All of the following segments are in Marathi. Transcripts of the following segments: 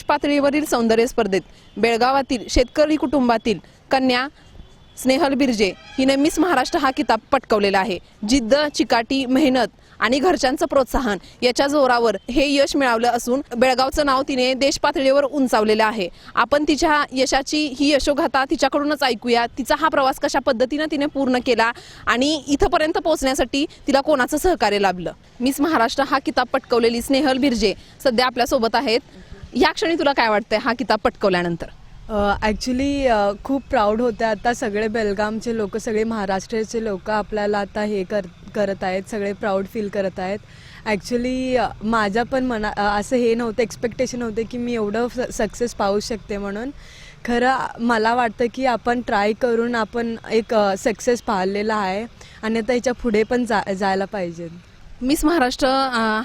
देश पातळीवरील सौंदर्य स्पर्धेत बेळगावातील शेतकरी कुटुंबातील कन्या स्नेहल बिर्जे हिने मिस महाराष्ट्र हा किताब पटकवलेला आहे. जिद्द चिकाटी मेहनत आणि घरच्यांचं प्रोत्साहन याच्या जोरावर हे यश मिळवलं असून बेळगावचं नाव तिने देश पातळीवर उंचावलेलं आहे. आपण तिच्या यशाची ही यशोगाथा तिच्याकडूनच ऐकूया. तिचा हा प्रवास कशा पद्धतीनं तिने पूर्ण केला आणि इथंपर्यंत पोहोचण्यासाठी तिला कोणाचं सहकार्य लाभलं? मिस महाराष्ट्र हा किताब पटकवलेली स्नेहल बिर्जे सध्या आपल्यासोबत आहेत. या क्षणी तुला काय वाटतंय? हा किताब पटकवल्यानंतर. ॲक्च्युली खूप प्राऊड होते. आता सगळे बेलगामचे लोक सगळे महाराष्ट्राचे लोक आपल्याला आता हे कर करत आहेत. सगळे प्राऊड फील करत आहेत. ॲक्च्युली माझ्या पण मना असं हे नव्हतं एक्सपेक्टेशन होते की मी एवढं सक्सेस पाहू शकते म्हणून. खरं मला वाटतं की आपण ट्राय करून आपण एक सक्सेस पाहिलेला आहे. आणि आता ह्याच्या पुढे पण जा जायला पाहिजे. मिस महाराष्ट्र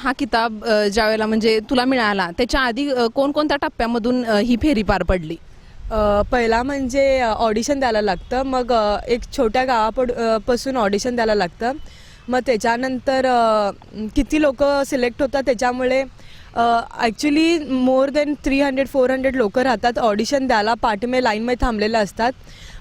हा किताब ज्यावेळेला म्हणजे तुला मिळाला त्याच्या आधी कोणकोणत्या टप्प्यामधून ही फेरी पार पडली? अ, पहिला म्हणजे ऑडिशन द्यायला लागतं मग अ, एक छोट्या गावापड अ, पासून ऑडिशन द्यायला लागतं. मग त्याच्यानंतर अ, किती लोक सिलेक्ट होतात त्याच्यामुळे actually more than three hundred four hundred लोक राहतात ऑडिशन द्यायला पाठीमे लाईनमध्ये थांबलेले असतात.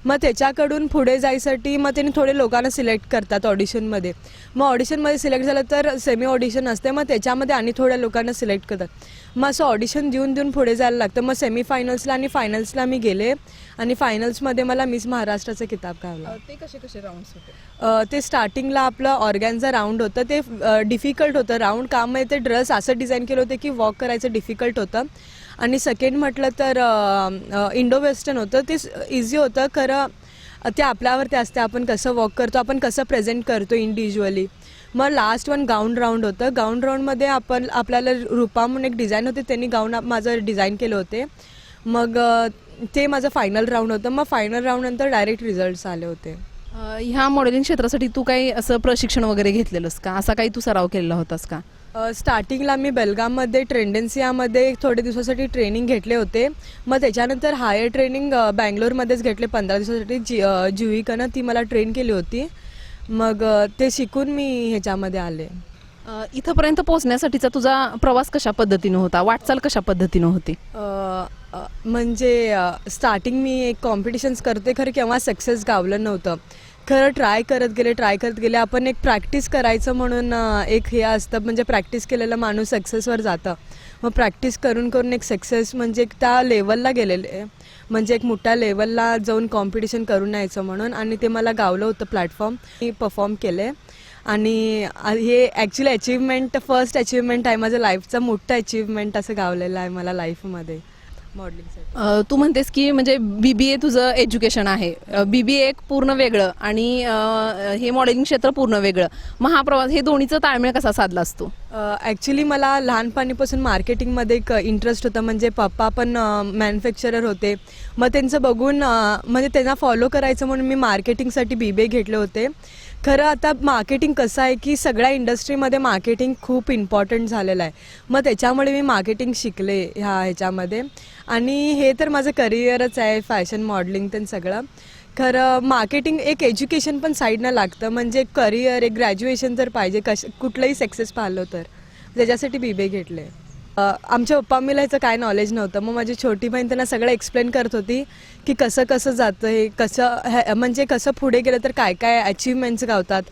मग त्याच्याकडून पुढे जायसाठी मग त्यांनी थोडे लोकांना सिलेक्ट करतात ऑडिशनमध्ये मग ऑडिशनमध्ये सिलेक्ट झालं तर सेमी ऑडिशन असते. मग त्याच्यामध्ये आणि थोड्या लोकांना सिलेक्ट करतात. मग असं ऑडिशन देऊन देऊन पुढे जायला लागतं. मग सेमीफायनल्सला आणि फायनल्सला मी गेले. आणि फायनल्समध्ये मला मिस महाराष्ट्राचा किताब गावला ते कसे कसे राऊंड होते? ते स्टार्टिंगला आपलं ऑर्गॅनचा राऊंड होतं. ते डिफिकल्ट होतं. राऊंड काम म्हणजे ते ड्रेस असं डिझाईन केलं होतं की वॉक करायचं डिफिकल्ट होतं. आणि सेकंड म्हटलं तर इंडो वेस्टर्न होतं. ते इझी होतं. खरं ते आपल्यावरती असते. आपण कसं वॉक करतो आपण कसं प्रेझेंट करतो इंडिव्हिज्युअली मग लास्ट वन गाऊन राऊंड होतं. गाऊन राऊंडमध्ये आपण आपल्याला रूपा म्हणून एक डिझाईन होते. त्यांनी गाऊन माझं डिझाईन केलं होते. मग ते माझं फायनल राऊंड होतं. मग फायनल राऊंडनंतर डायरेक्ट रिझल्ट्स आले होते. ह्या मॉडेलिंग क्षेत्रासाठी तू काही असं प्रशिक्षण वगैरे घेतलेलंस का? असा काही तू सराव केलेला होतास का? स्टार्टिंगला मी बेलगाममध्ये ट्रेंडन्सियामध्ये थोडे दिवसासाठी ट्रेनिंग घेतले होते. मग त्याच्यानंतर हायर ट्रेनिंग बँगलोरमध्येच घेतले पंधरा दिवसासाठी. जी जुईकनं ती मला ट्रेन केली होती. मग ते शिकून मी ह्याच्यामध्ये आले. इथंपर्यंत पोहोचण्यासाठीचा तुझा प्रवास कशा पद्धतीनं होता? वाटचाल कशा पद्धतीनं होती? म्हणजे स्टार्टिंग मी एक कॉम्पिटिशन्स करते खरं केव्हा सक्सेस गावलं नव्हतं. खरं ट्राय करत गेले ट्राय करत गेले. आपण एक प्रॅक्टिस करायचं म्हणून एक हे असतं म्हणजे प्रॅक्टिस केलेलं माणूस सक्सेसवर जातं. मग प्रॅक्टिस करून करून एक सक्सेस म्हणजे एक त्या लेवलला गेलेले. म्हणजे एक मोठ्या लेवलला जाऊन कॉम्पिटिशन करून यायचं म्हणून. आणि ते मला गावलं होतं प्लॅटफॉर्म मी परफॉर्म केले. आणि हे ॲक्च्युली अचिव्हमेंट फर्स्ट अचिव्हमेंट आहे. माझं लाईफचं मोठं अचिव्हमेंट असं गावलेलं आहे मला लाईफमध्ये मॉडेलिंगसाठी तू म्हणतेस की म्हणजे बीबीए तुझं एज्युकेशन आहे. बीबीए एक पूर्ण वेगळं आणि हे मॉडेलिंग क्षेत्र पूर्ण वेगळं. मग हा प्रवास हे दोन्हीचं ताळमेळ कसा साधला असतो ॲक्च्युली मला लहानपणीपासून मार्केटिंगमध्ये एक इंटरेस्ट होता. म्हणजे पप्पा पण मॅन्युफॅक्चरर होते. मग त्यांचं बघून म्हणजे त्यांना फॉलो करायचं म्हणून मी मार्केटिंगसाठी बी बी घेतले होते. खरं आता मार्केटिंग कसं आहे की सगळ्या इंडस्ट्रीमध्ये मार्केटिंग खूप इम्पॉर्टंट झालेलं आहे. मग त्याच्यामुळे मी मार्केटिंग शिकले ह्या ह्याच्यामध्ये. आणि हे तर माझं करिअरच आहे फॅशन मॉडलिंग ते सगळं. खरं मार्केटिंग एक एज्युकेशन पण साईडनं लागतं. म्हणजे करिअर एक ग्रॅज्युएशन जर पाहिजे कश कुठलंही सक्सेस पाहिलं तर. त्याच्यासाठी बी बी घेतले आहे आमच्या पप्पा मम्मीला काय नॉलेज नव्हतं. मग माझी छोटी बहीण त्यांना सगळं एक्सप्लेन करत होती की कसं कसं जातं हे कसं म्हणजे कसं पुढे गेलं तर काय काय अचीवमेंट्स गावतात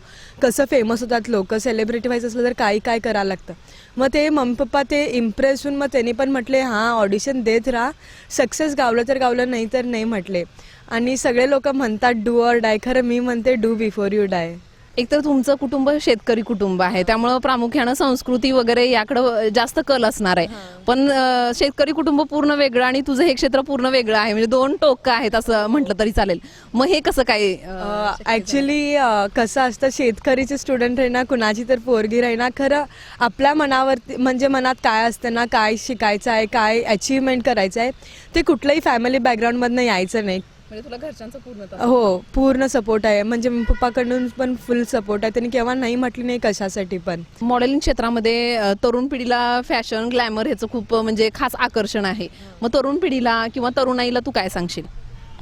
कसं फेमस होतात लोक सेलिब्रिटी व्हायचं असलं तर काही काय करायला लागतं. मग ते मम्मी पप्पा ते इम्प्रेस होऊन मग त्यांनी पण म्हटले हां ऑडिशन देत राहा. सक्सेस गावलं तर गावलं नाही तर नाही म्हटले. आणि सगळे लोक म्हणतात डू ऑर डाय खरं मी म्हणते डू बिफोर यू डाय एकतर तुमचं कुटुंब शेतकरी कुटुंब आहे त्यामुळं प्रामुख्यानं संस्कृती वगैरे याकडं जास्त कल असणार आहे. पण अं, शेतकरी कुटुंब पूर्ण वेगळं आणि तुझं हे क्षेत्र पूर्ण वेगळं आहे म्हणजे दोन टोक आहेत असं म्हटलं तरी चालेल. मग हे कसं काय अं, ॲक्च्युली कसं असतं शेतकरीचे स्टुडंट राहिना कुणाची तर पोरगी राहिना खरं आपल्या मनावरती म्हणजे मनात काय असतं ना काय शिकायचं आहे काय अचीवमेंट करायचं आहे ते कुठल्याही फॅमिली बॅकग्राऊंडमधनं यायचं नाही. म्हणजे तुला घरच्यांचं पूर्ण हो पूर्ण सपोर्ट आहे. म्हणजे पप्पाकडून पण फुल सपोर्ट आहे. त्यांनी केव्हा नाही म्हटली नाही कशासाठी पण. मॉडेलिंग क्षेत्रामध्ये तरुण पिढीला फॅशन ग्लॅमर ह्याचं खूप म्हणजे खास आकर्षण आहे. मग तरुण पिढीला किंवा तरुणाईला तू काय सांगशील?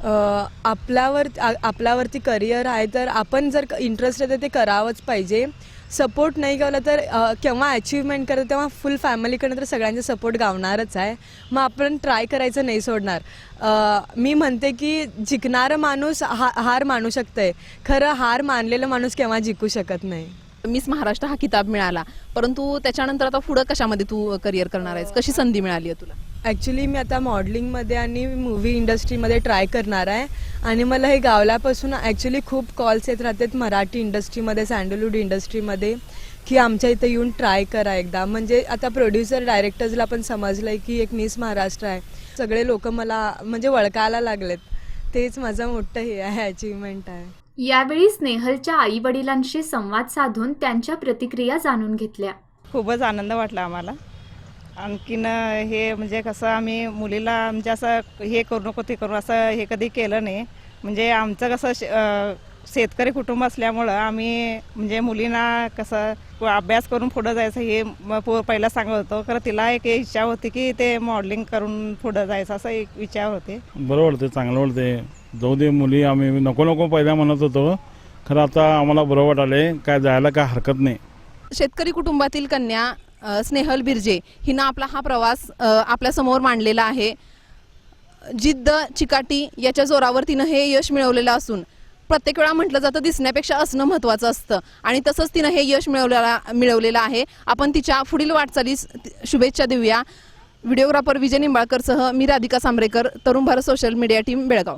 आपल्यावर आपल्यावरती करिअर आहे तर आपण जर इंटरेस्ट आहे तर ते करावंच पाहिजे. सपोर्ट नाही केला तर केव्हा अचिव्हमेंट करतो तेव्हा फुल फॅमिलीकडनं तर सगळ्यांचा सपोर्ट गावणारच आहे. मग आपण ट्राय करायचं नाही सोडणार. मी म्हणते की जिंकणारा माणूस हा हार मानू शकतंय. खरं हार मानलेला माणूस केव्हा जिंकू शकत नाही. मिस महाराष्ट्र हा किताब मिळाला. परंतु त्याच्यानंतर आता पुढं कशामध्ये तू करिअर करणार आहेस? कशी संधी मिळाली आहे तुला? ॲक्च्युली मी आता मॉडेलिंगमध्ये आणि मूवी इंडस्ट्रीमध्ये ट्राय करणार आहे. आणि मला हे गावल्यापासून ॲक्च्युली खूप कॉल्स येत राहतात मराठी इंडस्ट्रीमध्ये सँडलवूड इंडस्ट्रीमध्ये की आमच्या इथं येऊन ट्राय करा एकदा. म्हणजे आता प्रोड्युसर डायरेक्टर्सला पण समजलं आहे की एक मिस महाराष्ट्र आहे. सगळे लोक मला म्हणजे वळखायला लागलेत. तेच माझं मोठं हे आहे अचिव्हमेंट आहे. यावेळी स्नेहलच्या आई वडिलांशी संवाद साधून त्यांच्या प्रतिक्रिया जाणून घेतल्या. खूपच आनंद वाटला आम्हाला. आणखीन हे म्हणजे कसं आम्ही मुलीला म्हणजे असं हे करू नको ते करू असं हे कधी केलं नाही. म्हणजे आमचं कसं शेतकरी कुटुंब असल्यामुळं आम्ही म्हणजे मुलींना कसं अभ्यास करून पुढं जायचं हे पहिला सांगत होतो. खरं तिला एक इच्छा होती की ते मॉडेलिंग करून पुढं जायचं असं एक विचार होते. बरं वाटते चांगलं वाटते जाऊ दे मुली आम्ही नको नको पहिल्या म्हणत होतो. खरं आता आम्हाला बरं वाटाले काय जायला काय हरकत नाही. शेतकरी कुटुंबातील कन्या अ, स्नेहल बिर्जे हिनं आपला हा प्रवास आपल्यासमोर मांडलेला आहे. जिद्द चिकाटी याच्या जोरावर तिनं हे यश मिळवलेलं असून प्रत्येक वेळा म्हटलं जातं दिसण्यापेक्षा असणं महत्त्वाचं असतं. आणि तसंच तिनं हे यश मिळवलेला मिळवलेलं आहे. आपण तिच्या पुढील वाटचालीस शुभेच्छा देऊया. व्हिडिओग्राफर विजय निंबाळकरसह मी Radhika Sambrekar Tarun Bharat social media team Belgaum.